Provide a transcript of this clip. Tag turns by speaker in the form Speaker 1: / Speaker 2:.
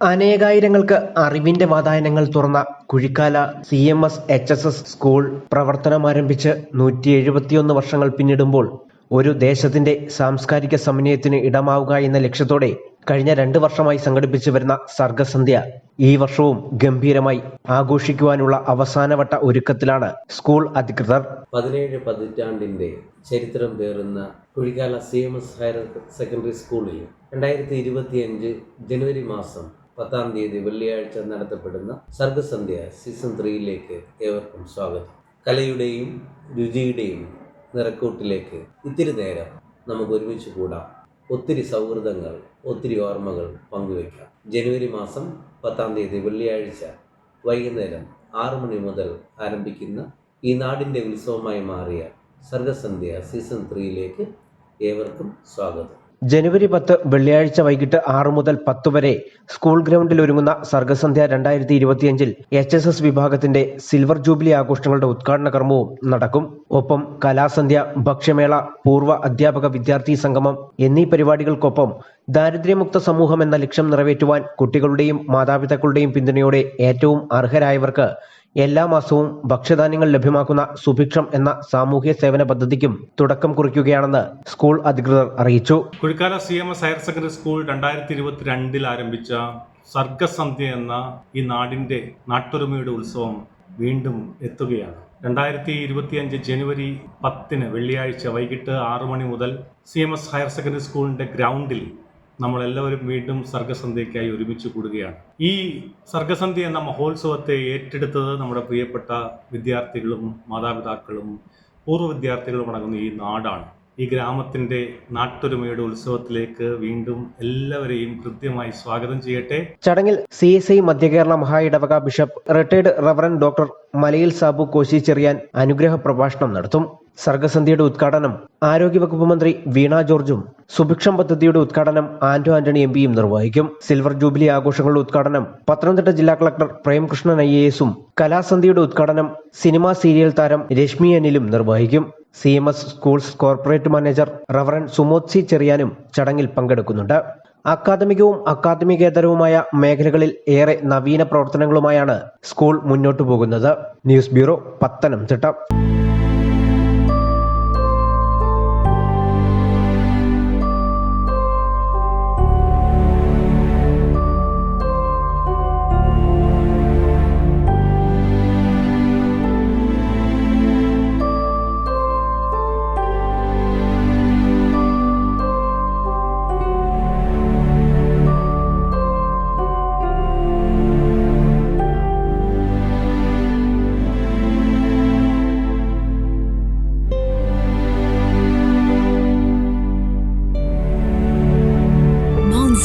Speaker 1: അനേകായിരങ്ങൾക്ക് അറിവിന്റെ വാതായനങ്ങൾ തുറന്ന Kuzhikkala C M S H S S school പ്രവർത്തനമാരംഭിച്ച് നൂറ്റി എഴുപത്തിയൊന്ന് വർഷങ്ങൾ പിന്നിടുമ്പോൾ ഒരു ദേശത്തിന്റെ സാംസ്കാരിക സമന്വയത്തിന് ഇടമാവുക എന്ന ലക്ഷ്യത്തോടെ കഴിഞ്ഞ രണ്ട് വർഷമായി സംഘടിപ്പിച്ചു വരുന്ന സർഗസന്ധ്യ ഈ വർഷവും ഗംഭീരമായി ആഘോഷിക്കുവാനുള്ള അവസാനവട്ട ഒരുക്കത്തിലാണ് സ്കൂൾ അധികൃതർ.
Speaker 2: പതിനേഴ് പതിറ്റാണ്ടിന്റെ ചരിത്രം പേറുന്ന Kuzhikkala C M S higher secondary സ്കൂളിൽ രണ്ടായിരത്തി ഇരുപത്തിയഞ്ച് ജനുവരി മാസം പത്താം തീയതി വെള്ളിയാഴ്ച നടത്തപ്പെടുന്ന സർഗസന്ധ്യ സീസൺ ത്രീയിലേക്ക് ഏവർക്കും സ്വാഗതം. കലയുടെയും രുചിയുടെയും നിറക്കൂട്ടിലേക്ക് ഇത്തിരി നേരം നമുക്ക് ഒരുമിച്ച് കൂടാം. ഒത്തിരി സൗഹൃദങ്ങൾ ഒത്തിരി ഓർമ്മകൾ പങ്കുവയ്ക്കാം. ജനുവരി മാസം പത്താം തീയതി വെള്ളിയാഴ്ച വൈകുന്നേരം ആറു മണി മുതൽ ആരംഭിക്കുന്ന ഈ നാടിന്റെ ഉത്സവമായി മാറിയ സർഗസന്ധ്യ സീസൺ ത്രീയിലേക്ക് ഏവർക്കും സ്വാഗതം.
Speaker 1: ജനുവരി പത്ത് വെള്ളിയാഴ്ച വൈകിട്ട് ആറു മുതൽ പത്ത് വരെ സ്കൂൾ ഗ്രൗണ്ടിൽ ഒരുങ്ങുന്ന സർഗസന്ധ്യ രണ്ടായിരത്തി ഇരുപത്തിയഞ്ചിൽ എച്ച് എസ് എസ് വിഭാഗത്തിന്റെ സിൽവർ ജൂബിലി ആഘോഷങ്ങളുടെ ഉദ്ഘാടന കർമ്മവും നടക്കും. ഒപ്പം കലാസന്ധ്യ ഭക്ഷ്യമേള പൂർവ അധ്യാപക വിദ്യാർത്ഥി സംഗമം എന്നീ പരിപാടികൾക്കൊപ്പം ദാരിദ്ര്യമുക്ത സമൂഹം എന്ന ലക്ഷ്യം നിറവേറ്റുവാൻ കുട്ടികളുടെയും മാതാപിതാക്കളുടെയും പിന്തുണയോടെ ഏറ്റവും അർഹരായവർക്ക് എല്ലാ മാസവും ഭക്ഷ്യധാന്യങ്ങൾ ലഭ്യമാക്കുന്ന സുഭിക്ഷം എന്ന സാമൂഹ്യ സേവന പദ്ധതിക്കും തുടക്കം കുറിക്കുകയാണെന്ന് സ്കൂൾ അധികൃതർ അറിയിച്ചു.
Speaker 3: Kuzhikkala C M S higher secondary school രണ്ടായിരത്തി ഇരുപത്തിരണ്ടിൽ ആരംഭിച്ച സർഗസന്ധ്യ എന്ന ഈ നാടിന്റെ നാട്ടൊരുമയുടെ ഉത്സവം വീണ്ടും എത്തുകയാണ്. രണ്ടായിരത്തി ഇരുപത്തിയഞ്ച് ജനുവരി പത്തിന് വെള്ളിയാഴ്ച വൈകിട്ട് ആറു മണി മുതൽ C M S higher secondary സ്കൂളിന്റെ ഗ്രൗണ്ടിൽ നമ്മളെല്ലാവരും വീണ്ടും സർഗസന്ധ്യയ്ക്കായി ഒരുമിച്ച് കൂടുകയാണ്. ഈ സർഗസന്ധ്യ എന്ന മഹോത്സവത്തെ ഏറ്റെടുത്തത് നമ്മുടെ പ്രിയപ്പെട്ട വിദ്യാർത്ഥികളും മാതാപിതാക്കളും പൂർവ വിദ്യാർത്ഥികളും അടങ്ങുന്ന ഈ നാടാണ്. ഈ ഗ്രാമത്തിന്റെ നാട്ടൊരുമയുടെ ഉത്സവത്തിലേക്ക് വീണ്ടും എല്ലാവരെയും കൃത്യമായി സ്വാഗതം ചെയ്യട്ടെ.
Speaker 1: ചടങ്ങിൽ സി എസ് ഐ മധ്യകേരള മഹാ ഇടവക bishop retired reverend doctor Malayil Sabu Koshy Cherian അനുഗ്രഹ പ്രഭാഷണം നടത്തും. സർഗസന്ധ്യയുടെ ഉദ്ഘാടനം ആരോഗ്യവകുപ്പ് മന്ത്രി വീണ ജോർജും സുഭിക്ഷം പദ്ധതിയുടെ ഉദ്ഘാടനം ആന്റോ ആന്റണി എം പിയും നിർവഹിക്കും. സിൽവർ ജൂബിലി ആഘോഷങ്ങളുടെ ഉദ്ഘാടനം പത്തനംതിട്ട ജില്ലാ കളക്ടർ പ്രേംകൃഷ്ണൻ ഐ എസും കലാസന്ധ്യയുടെ ഉദ്ഘാടനം സിനിമാ സീരിയൽ താരം രശ്മി അനിലും നിർവഹിക്കും. C M S schools corporate manager reverend സുമോത്സി ചെറിയാനും ചടങ്ങിൽ പങ്കെടുക്കുന്നുണ്ട്. അക്കാദമികവും അക്കാദമികേതരവുമായ മേഖലകളിൽ ഏറെ നവീന പ്രവർത്തനങ്ങളുമായാണ് സ്കൂൾ മുന്നോട്ടു പോകുന്നത്. News bureau Pathanamthitta.